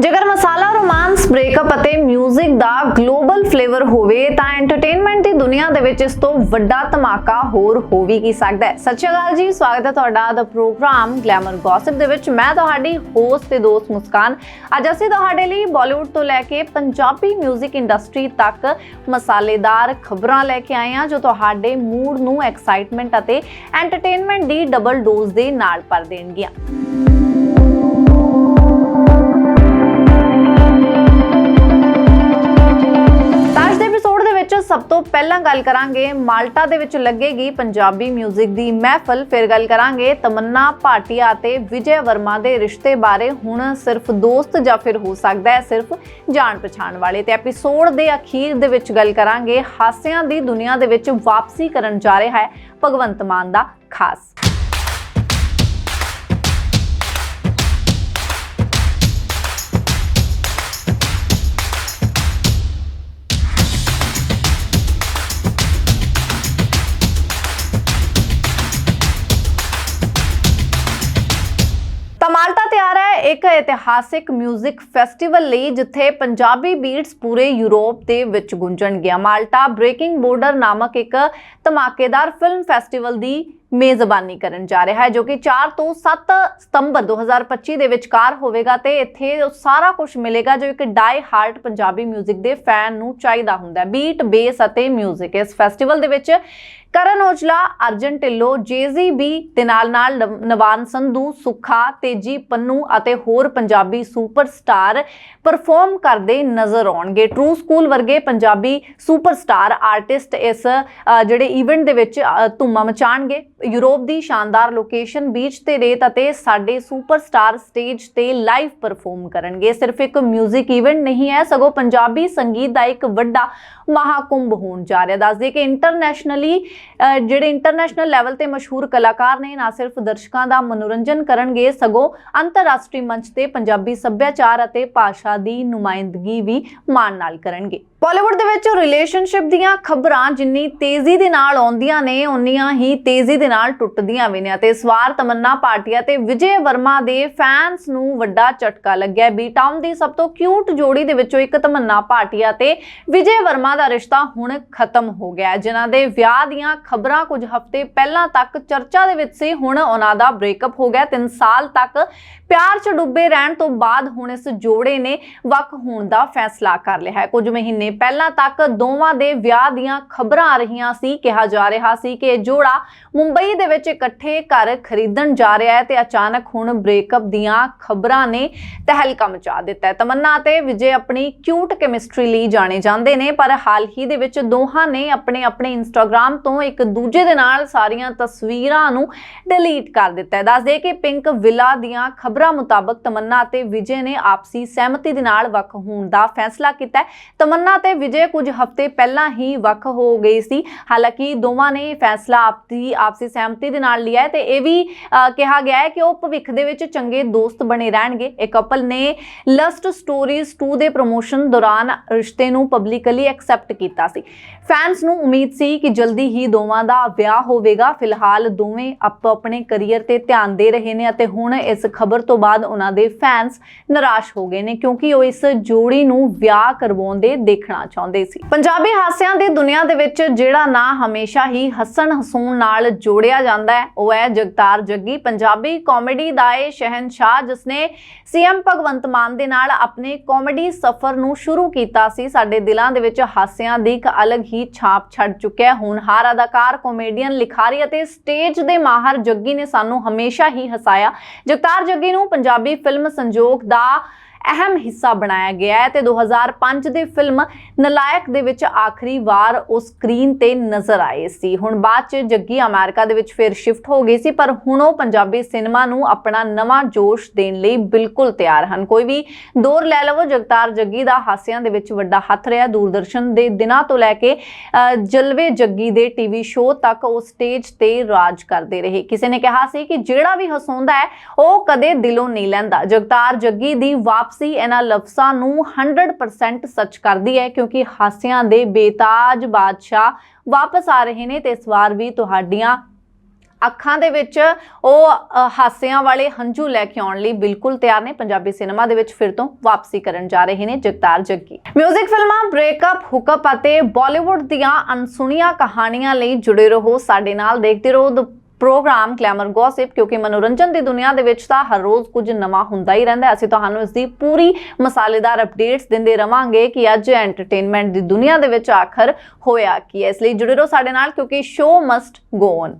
ਜੇਕਰ ਮਸਾਲਾ romance breakup ਅਤੇ 뮤직 ਦਾ global flavour ਹੋਵੇ ਤਾਂ ਐਂਟਰਟੇਨਮੈਂਟ ਦੀ ਦੁਨੀਆ ਦੇ ਵਿੱਚ ਇਸ ਤੋਂ ਵੱਡਾ ਧਮਾਕਾ ਹੋਰ ਹੋ ਵੀ ਕੀ ਸਕਦਾ ਹੈ ਸਤਿ ਸ਼੍ਰੀ ਅਕਾਲ ਜੀ ਸਵਾਗਤ ਹੈ ਤੁਹਾਡਾ ਦਾ ਪ੍ਰੋਗਰਾਮ ਗਲੈਮਰ ਗੌਸਿਪ ਦੇ ਵਿੱਚ ਮੈਂ ਤੁਹਾਡੀ ਹੋਸਟ ਤੇ ਦੋਸਤ ਮੁਸਕਾਨ ਅੱਜ ਅਸੀਂ ਤੁਹਾਡੇ ਲਈ ਬਾਲੀਵੁੱਡ ਤੋਂ ਲੈ ਕੇ ਪੰਜਾਬੀ 뮤직 ਇੰਡਸਟਰੀ ਤੱਕ ਮਸਾਲੇਦਾਰ ਖਬਰਾਂ ਲੈ ਕੇ ਆਏ ਹਾਂ ਜੋ ਤੁਹਾਡੇ ਮੂਡ ਨੂੰ ਐਕਸਾਈਟਮੈਂਟ ਅਤੇ ਐਂਟਰਟੇਨਮੈਂਟ ਦੀ ਡਬਲ ਡੋਜ਼ ਦੇ ਨਾਲ ਭਰ ਦੇਣਗੀਆਂ ਤੋਂ ਪਹਿਲਾਂ ਗੱਲ ਕਰਾਂਗੇ, ਮਾਲਟਾ ਦੇ ਵਿੱਚ ਲੱਗੇਗੀ ਪੰਜਾਬੀ 뮤직 ਦੀ ਮਹਿਫਲ। ਫਿਰ ਗੱਲ ਕਰਾਂਗੇ ਤਮੰਨਾ ਭਾਟੀਆ ਅਤੇ ਵਿਜੇ ਵਰਮਾ ਦੇ ਰਿਸ਼ਤੇ ਬਾਰੇ। ਹੁਣ ਸਿਰਫ ਦੋਸਤ ਜਾਂ ਫਿਰ ਹੋ ਸਕਦਾ ਹੈ ਸਿਰਫ ਜਾਣ ਪਛਾਣ ਵਾਲੇ। ਤੇ ਐਪੀਸੋਡ ਦੇ ਅਖੀਰ ਦੇ ਵਿੱਚ ਗੱਲ ਕਰਾਂਗੇ, ਹਾਸਿਆਂ ਦੀ ਦੁਨੀਆ ਦੇ ਵਿੱਚ ਵਾਪਸੀ ਕਰਨ ਜਾ ਰਿਹਾ ਹੈ ਭਗਵੰਤ ਮਾਨ ਦਾ ਖਾਸ। ਇੱਕ ਇਤਿਹਾਸਿਕ 뮤직 ਫੈਸਟੀਵਲ ਲਈ ਜਿੱਥੇ ਪੰਜਾਬੀ ਬੀਟਸ ਪੂਰੇ ਯੂਰਪ ਦੇ ਵਿੱਚ ਗੂੰਜਣਗੀਆਂ। ਮਾਲਟਾ ਬ੍ਰੇਕਿੰਗ ਬੋਰਡਰ ਨਾਮਕ ਇੱਕ ਧਮਾਕੇਦਾਰ ਫਿਲਮ ਫੈਸਟੀਵਲ ਦੀ ਮੇਜ਼ਬਾਨੀ ਕਰਨ ਜਾ ਰਿਹਾ ਹੈ ਜੋ ਕਿ 4 ਤੋਂ 7 ਸਤੰਬਰ 2025 ਦੇ ਵਿਚਕਾਰ ਹੋਵੇਗਾ ਤੇ ਇੱਥੇ ਉਹ ਸਾਰਾ ਕੁਝ ਮਿਲੇਗਾ ਜੋ ਇੱਕ ਡਾਈ ਹਾਰਟ ਪੰਜਾਬੀ 뮤직 ਦੇ ਫੈਨ ਨੂੰ ਚਾਹੀਦਾ ਹੁੰਦਾ ਹੈ ਬੀਟ ਬੇਸ ਅਤੇ 뮤직 ਇਸ ਫੈਸਟੀਵਲ ਦੇ ਵਿੱਚ ਕਰਨ ਔਜਲਾ ਅਰਜਨ ਢਿੱਲੋਂ ਜੇਜ਼ੀ-ਬੀ ਦੇ ਨਾਲ ਨਾਲ ਨਵ- ਨਵਾਨ ਸੰਧੂ ਸੁਖਾ ਤੇਜੀ ਪੰਨੂ ਅਤੇ ਹੋਰ ਪੰਜਾਬੀ ਸੁਪਰਸਟਾਰ ਪਰਫਾਰਮ ਕਰਦੇ ਨਜ਼ਰ ਆਉਣਗੇ ਟਰੂ ਸਕੂਲ ਵਰਗੇ ਪੰਜਾਬੀ ਸੁਪਰਸਟਾਰ ਆਰਟਿਸਟ ਇਸ ਅ, ਜਿਹੜੇ ਇਵੈਂਟ ਦੇ ਵਿੱਚ ਅ, ਧੂੰਮਾਂ ਮਚਾਣਗੇ ਯੂਰਪ ਦੀ ਸ਼ਾਨਦਾਰ ਲੋਕੇਸ਼ਨ ਬੀਚ ਤੇ ਰੇਤ ਅਤੇ ਸਾਡੇ ਸੁਪਰਸਟਾਰ ਸਟੇਜ ਤੇ ਲਾਈਵ ਪਰਫਾਰਮ ਕਰਨਗੇ। ਸਿਰਫ ਇੱਕ 뮤직 ਇਵੈਂਟ ਨਹੀਂ ਹੈ, ਸਗੋਂ ਪੰਜਾਬੀ ਸੰਗੀਤ ਦਾ ਇੱਕ ਵੱਡਾ ਮਹਾਕੁੰਭ ਹੋਣ ਜਾ ਰਿਹਾ। ਦੱਸਦੇ ਕਿ ਇੰਟਰਨੈਸ਼ਨਲੀ ਜਿਹੜੇ ਇੰਟਰਨੈਸ਼ਨਲ ਲੈਵਲ ਤੇ ਮਸ਼ਹੂਰ ਕਲਾਕਾਰ ਨੇ, ਨਾ ਸਿਰਫ ਦਰਸ਼ਕਾਂ ਦਾ ਮਨੋਰੰਜਨ ਕਰਨਗੇ, ਸਗੋਂ ਅੰਤਰਰਾਸ਼ਟਰੀ ਮੰਚ ਤੇ ਪੰਜਾਬੀ ਸੱਭਿਆਚਾਰ ਅਤੇ ਭਾਸ਼ਾ ਦੀ ਨੁਮਾਇੰਦਗੀ ਵੀ ਮਾਣ ਨਾਲ ਕਰਨਗੇ। ਬਾਲੀਵੁੱਡ ਦੇ ਵਿੱਚ ਰਿਲੇਸ਼ਨਸ਼ਿਪ ਦੀਆਂ ਖਬਰਾਂ ਜਿੰਨੀ ਤੇਜ਼ੀ ਦੇ ਨਾਲ ਆਉਂਦੀਆਂ ਨੇ, ਉਨੀਆਂ ਹੀ ਤੇਜ਼ੀ ਦੇ ਨਾਲ ਟੁੱਟਦੀਆਂ ਵੀ ਨੇ ਅਤੇ ਇਸ ਵਾਰ ਤਮੰਨਾ ਭਾਟੀਆ ਤੇ ਵਿਜੇ ਵਰਮਾ ਦੇ ਫੈਨਸ ਨੂੰ ਵੱਡਾ ਝਟਕਾ ਲੱਗਿਆ। ਬੀ ਟਾਊਨ ਦੀ ਸਭ ਤੋਂ ਕਿਊਟ ਜੋੜੀ ਦੇ ਵਿੱਚੋਂ ਇੱਕ ਤਮੰਨਾ ਭਾਟੀਆ ਤੇ ਵਿਜੇ ਵਰਮਾ ਦਾ ਰਿਸ਼ਤਾ ਹੁਣ ਖਤਮ ਹੋ ਗਿਆ ਜਿਨ੍ਹਾਂ ਦੇ ਵਿਆਹ ਦੀਆਂ ਖਬਰਾਂ ਕੁਝ ਹਫ਼ਤੇ ਪਹਿਲਾਂ ਤੱਕ ਚਰਚਾ ਦੇ ਵਿੱਚ ਸੀ, ਹੁਣ ਉਹਨਾਂ ਦਾ ਬ੍ਰੇਕਅਪ ਹੋ ਗਿਆ। 3 ਸਾਲ ਤੱਕ ਪਿਆਰ 'ਚ ਡੁੱਬੇ ਰਹਿਣ ਤੋਂ ਬਾਅਦ ਹੁਣ ਇਸ ਜੋੜੇ ਨੇ ਵੱਖ ਹੋਣ ਦਾ ਫੈਸਲਾ ਕਰ ਲਿਆ ਹੈ। ਕੁਝ ਮਹੀਨੇ ਪਹਿਲਾਂ ਤੱਕ ਦੋਵਾਂ ਦੇ ਵਿਆਹ ਦੀਆਂ ਖਬਰਾਂ ਆ ਰਹੀਆਂ ਸੀ, ਕਿਹਾ ਜਾ ਰਿਹਾ ਸੀ ਕਿ ਜੋੜਾ ਮੁੰਬਈ ਦੇ ਵਿੱਚ ਇਕੱਠੇ ਘਰ ਖਰੀਦਣ ਜਾ ਰਿਹਾ ਹੈ ਤੇ ਅਚਾਨਕ ਹੁਣ ਬ੍ਰੇਕਅਪ ਦੀਆਂ ਖਬਰਾਂ ਨੇ ਤਹਿਲਕਾ ਮਚਾ ਦਿੱਤਾ ਹੈ। ਤਮੰਨਾ ਤੇ ਵਿਜੇ ਆਪਣੀ ਕਿਊਟ ਕੈਮਿਸਟਰੀ ਲਈ ਜਾਣੇ ਜਾਂਦੇ ਨੇ, ਪਰ ਹਾਲ ਹੀ ਦੇ ਵਿੱਚ ਦੋਹਾਂ ਨੇ ਆਪਣੇ ਆਪਣੇ ਇੰਸਟਾਗ੍ਰam ਤੋਂ ਇੱਕ ਦੂਜੇ ਦੇ ਨਾਲ ਸਾਰੀਆਂ ਤਸਵੀਰਾਂ ਨੂੰ ਡਿਲੀਟ ਕਰ ਦਿੱਤਾ ਹੈ। ਦੱਸਦੇ ਕਿ ਪਿੰਕ ਵਿਲਾ ਦੀਆਂ ਖਬਰਾਂ ਮੁਤਾਬਕ ਤਮੰਨਾ ਤੇ ਵਿਜੇ ਨੇ ਆਪਸੀ ਸਹਿਮਤੀ ਦੇ ਨਾਲ ਵੱਖ ਹੋਣ ਦਾ ਫੈਸਲਾ ਕੀਤਾ ਹੈ। ਤਮੰਨਾ ਤੇ ਵਿਜੇ ਕੁਝ ਹਫ਼ਤੇ ਪਹਿਲਾਂ ਹੀ ਵੱਖ ਹੋ ਗਏ ਸੀ। ਹਾਲਾਂਕਿ ਦੋਵਾਂ ਨੇ ਫੈਸਲਾ ਆਪਸੀ ਆਪਸੀ ਸਹਿਮਤੀ ਦੇ ਨਾਲ ਲਿਆ ਹੈ ਤੇ ਇਹ ਵੀ ਅਹ, ਕਿਹਾ ਗਿਆ ਹੈ ਕਿ ਉਹ ਭਵਿੱਖ ਦੇ ਵਿੱਚ ਚੰਗੇ ਦੋਸਤ ਬਣੇ ਰਹਿਣਗੇ। ਇਹ ਕਪਲ ਨੇ ਲਸਟ ਸਟੋਰੀਜ਼ 2 ਦੇ ਪ੍ਰੋਮੋਸ਼ਨ ਦੌਰਾਨ ਰਿਸ਼ਤੇ ਨੂੰ ਪਬਲਿਕਲੀ ਐਕਸੈਪਟ ਕੀਤਾ ਸੀ। ਫੈਨਸ ਨੂੰ ਉਮੀਦ ਸੀ ਕਿ ਜਲਦੀ ਹੀ ਦੋਵਾਂ ਦਾ ਵਿਆਹ ਹੋਵੇਗਾ। ਫਿਲਹਾਲ ਦੋਵੇਂ ਆਪੋ ਆਪਣੇ ਕੈਰੀਅਰ ਤੇ ਧਿਆਨ ਦੇ ਰਹੇ ਨੇ ਅਤੇ ਹੁਣ ਇਸ ਖਬਰ ਤੋਂ ਬਾਅਦ ਉਹਨਾਂ ਦੇ ਫੈਨਸ ਨਿਰਾਸ਼ ਹੋ ਗਏ ਨੇ ਕਿਉਂਕਿ ਉਹ ਇਸ ਜੋੜੀ ਨੂੰ ਵਿਆਹ ਕਰਵਾਉਂਦੇ ਦੇਖਣਾ ਚਾਹੁੰਦੇ ਸੀ। ਪੰਜਾਬੀ ਹਾਸਿਆਂ ਦੀ ਦੁਨੀਆ ਦੇ ਵਿੱਚ ਜਿਹੜਾ ਨਾਂ ਹਮੇਸ਼ਾ ਹੀ ਹੱਸਣ ਹਸੂਣ ਨਾਲ ਜੋੜਿਆ ਜਾਂਦਾ ਹੈ, ਉਹ ਹੈ ਜਗਤਾਰ ਜੱਗੀ। ਪੰਜਾਬੀ ਕਾਮੇਡੀ ਦਾ ਇਹ ਸ਼ਹਿਨशाह ਜਿਸਨੇ ਸੀਐਮ ਭਗਵੰਤ ਮਾਨ ਦੇ ਨਾਲ ਆਪਣੇ ਕਾਮੇਡੀ ਸਫ਼ਰ ਨੂੰ ਸ਼ੁਰੂ ਕੀਤਾ ਸੀ, ਸਾਡੇ ਦਿਲਾਂ ਦੇ ਵਿੱਚ ਹਾਸਿਆਂ ਦੀ ਇੱਕ ਅਲੱਗ ਹੀ ਛਾਪ ਛੱਡ ਚੁੱਕਿਆ ਹੈ। ਹੋਣਹਾਰ ਅਦਾਕਾਰ, ਕਾਮੇਡੀਅਨ, ਲਿਖਾਰੀ ਅਤੇ ਸਟੇਜ ਦੇ ਮਾਹਰ ਜੱਗੀ ਨੇ ਸਾਨੂੰ ਹਮੇਸ਼ਾ ਹੀ ਹਸਾਇਆ। ਜਗਤਾਰ ਜੱਗੀ ਨੂੰ ਪੰਜਾਬੀ ਫਿਲਮ ਸੰਜੋਗ ਦਾ ਅਹਿਮ ਹਿੱਸਾ ਬਣਾਇਆ ਗਿਆ ਹੈ ਤੇ 2005 ਦੀ ਫਿਲਮ ਨਲਾਇਕ ਦੇ ਵਿੱਚ ਆਖਰੀ ਵਾਰ ਉਹ ਸਕਰੀਨ ਤੇ ਨਜ਼ਰ ਆਏ ਸੀ। ਹੁਣ ਬਾਅਦ ਚ ਜੱਗੀ ਅਮਰੀਕਾ ਦੇ ਵਿੱਚ ਫਿਰ ਸ਼ਿਫਟ ਹੋ ਗਈ ਸੀ, ਪਰ ਹੁਣ ਉਹ ਪੰਜਾਬੀ ਸਿਨੇਮਾ ਨੂੰ ਆਪਣਾ ਨਵਾਂ ਜੋਸ਼ ਦੇਣ ਲਈ ਬਿਲਕੁਲ ਤਿਆਰ ਹਨ। ਕੋਈ ਵੀ ਦੌਰ ਲੈ ਲਵੋ, ਜਗਤਾਰ ਜੱਗੀ ਦਾ ਹਾਸਿਆਂ ਦੇ ਵਿੱਚ ਵੱਡਾ ਹੱਥ ਰਿਹਾ। ਦੂਰਦਰਸ਼ਨ ਦੇ ਦਿਨਾਂ ਤੋਂ ਲੈ ਕੇ ਜਲਵੇ ਜੱਗੀ ਦੇ ਟੀਵੀ ਸ਼ੋਅ ਤੱਕ ਉਹ ਸਟੇਜ ਤੇ ਰਾਜ ਕਰਦੇ ਰਹੇ। ਕਿਸੇ ਨੇ ਕਿਹਾ ਸੀ ਕਿ ਜਿਹੜਾ ਵੀ ਹਸਾਉਂਦਾ ਹੈ, ਉਹ ਕਦੇ ਦਿਲੋਂ ਨਹੀਂ ਲੈਂਦਾ। ਜਗਤਾਰ ਜੱਗੀ ਦੀ ਵਾਪ ਵਾਪਸੀ ਇਹਨਾਂ ਲਫ਼ਜ਼ਾਂ ਨੂੰ 100% ਸੱਚ ਕਰਦੀ ਹੈ ਕਿਉਂਕਿ ਹਾਸਿਆਂ ਦੇ ਬੇਤਾਜ ਬਾਦਸ਼ਾਹ ਵਾਪਸ ਆ ਰਹੇ ਨੇ ਤੇ ਇਸ ਵਾਰ ਵੀ ਤੁਹਾਡੀਆਂ ਅੱਖਾਂ ਦੇ ਵਿੱਚ ਉਹ ਹਾਸਿਆਂ ਵਾਲੇ ਹੰਝੂ ਲੈ ਕੇ ਆਉਣ ਲਈ ਬਿਲਕੁਲ ਤਿਆਰ ਨੇ। ਪੰਜਾਬੀ ਸਿਨੇਮਾ ਦੇ ਵਿੱਚ ਫਿਰ ਤੋਂ ਵਾਪਸੀ ਕਰਨ ਜਾ ਰਹੇ ਨੇ ਜਗਤਾਰ ਜੱਗੀ। 뮤직 ਫਿਲਮਾਂ ਬ੍ਰੇਕਅਪ ਹੁਕਅਪ ਅਤੇ ਬਾਲੀਵੁੱਡ ਦੀਆਂ ਅਣਸੁਣੀਆਂ ਕਹਾਣੀਆਂ ਲਈ ਜੁੜੇ ਰਹੋ। ਸਾਡੇ ਨਾਲ ਦੇਖਦੇ ਰਹੋ ਪ੍ਰੋਗਰਾਮ ਗਲੈਮਰ ਗੌਸਿਪ ਕਿਉਂਕਿ ਮਨੋਰੰਜਨ ਦੀ ਦੁਨੀਆ ਦੇ ਵਿੱਚ ਤਾਂ ਹਰ ਰੋਜ਼ ਕੁਝ ਨਵਾਂ ਹੁੰਦਾ ਹੀ ਰਹਿੰਦਾ ਅਸੀਂ ਤੁਹਾਨੂੰ ਇਸ ਦੀ ਪੂਰੀ ਮਸਾਲੇਦਾਰ ਅਪਡੇਟਸ ਦਿੰਦੇ ਰਵਾਂਗੇ ਕਿ ਅੱਜ ਐਂਟਰਟੇਨਮੈਂਟ ਦੀ ਦੁਨੀਆ ਦੇ ਵਿੱਚ ਆਖਰ ਹੋਇਆ ਕੀ ਹੈ। ਇਸ ਲਈ ਜੁੜੇ ਰਹੋ ਸਾਡੇ ਨਾਲ ਕਿਉਂਕਿ ਸ਼ੋਅ ਮਸਟ ਗੋ ਔਨ